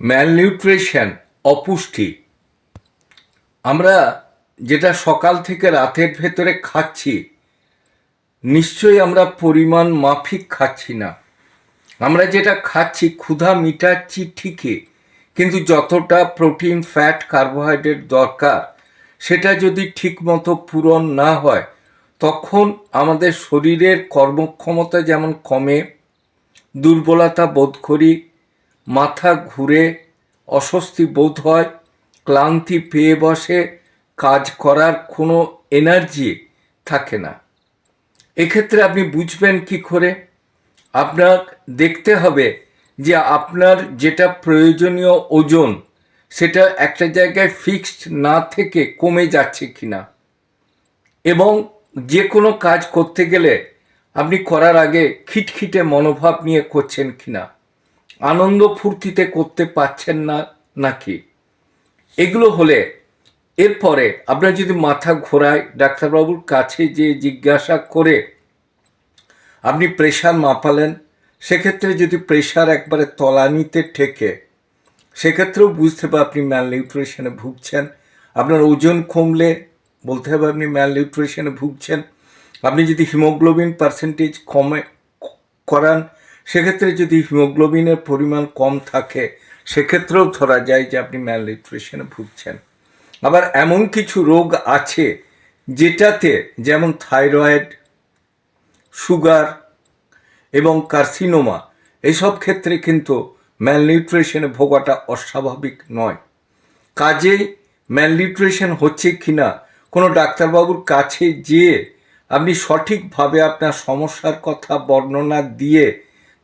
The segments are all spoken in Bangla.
ম্যালনিউট্রিশন অপুষ্টি। আমরা যেটা সকাল থেকে রাতের ভেতরে খাচ্ছি, নিশ্চয়ই আমরা পরিমাণ মাফিক খাচ্ছি না। আমরা যেটা খাচ্ছি, ক্ষুধা মিটাচ্ছি ঠিকই, কিন্তু যতটা প্রোটিন, ফ্যাট, কার্বোহাইড্রেট দরকার, সেটা যদি ঠিকমতো পূরণ না হয়, তখন আমাদের শরীরের কর্মক্ষমতা যেমন কমে, দুর্বলতা বোধ করি মাথা ঘুরে অস্বস্তি বোধ হয়, ক্লান্তি পেয়ে বসে, কাজ করার কোনো এনার্জি থাকে না। এক্ষেত্রে আপনি বুঝবেন কি করে? আপনার দেখতে হবে যে আপনার যেটা প্রয়োজনীয় ওজন, সেটা একটা জায়গায় ফিক্সড না থেকে কমে যাচ্ছে কি না এবং যে কোনো কাজ করতে গেলে আপনি করার আগে খিটখিটে মনোভাব নিয়ে করছেন কিনা। আনন্দ ফুর্তিতে করতে পারছেন না নাকি? এগুলো হলে এরপরে আপনার যদি মাথা ঘোরায় ডাক্তারবাবুর কাছে যে জিজ্ঞাসা করে আপনি প্রেশার মাপালেন, সেক্ষেত্রে যদি প্রেশার একবারে তলানিতে ঠেকে, সেক্ষেত্রেও বুঝতে হবে আপনি ম্যাল নিউট্রিশনে ভুগছেন। আপনার ওজন কমলে বলতে হবে আপনি ম্যাল নিউট্রিশনে ভুগছেন। আপনি যদি হিমোগ্লোবিন পার্সেন্টেজ কমে করান সেক্ষেত্রে যদি হিমোগ্লোবিনের পরিমাণ কম থাকে, সেক্ষেত্রেও ধরা যায় যে আপনি ম্যাল নিউট্রিশনে ভুগছেন। আবার এমন কিছু রোগ আছে যেটাতে যেমন থাইরয়েড, সুগার এবং কার্সিনোমা এইসব ক্ষেত্রে কিন্তু ম্যালনিউট্রিশনে ভোগাটা অস্বাভাবিক নয়। কাজেই ম্যালনিউট্রিশন হচ্ছে কিনা, কোনো ডাক্তারবাবুর কাছে যেয়ে আপনি সঠিকভাবে আপনার সমস্যার কথা বর্ণনা দিয়ে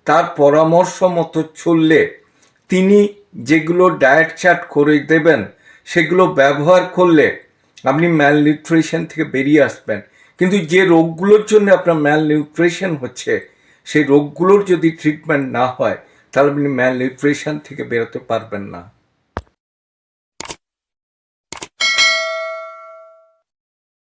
তার পরামর্শ মতো চললে তিনি যেগুলো ডায়েট চার্ট করে দেবেন, সেগুলো ব্যবহার করলে আপনি ম্যাল নিউট্রিশন থেকে বেরিয়ে আসবেন। কিন্তু যে রোগগুলোর জন্য আপনার ম্যাল নিউট্রিশন হচ্ছে, সেই রোগগুলোর যদি ট্রিটমেন্ট না হয়, তাহলে আপনি ম্যাল নিউট্রিশন থেকে বেরোতে পারবেন না।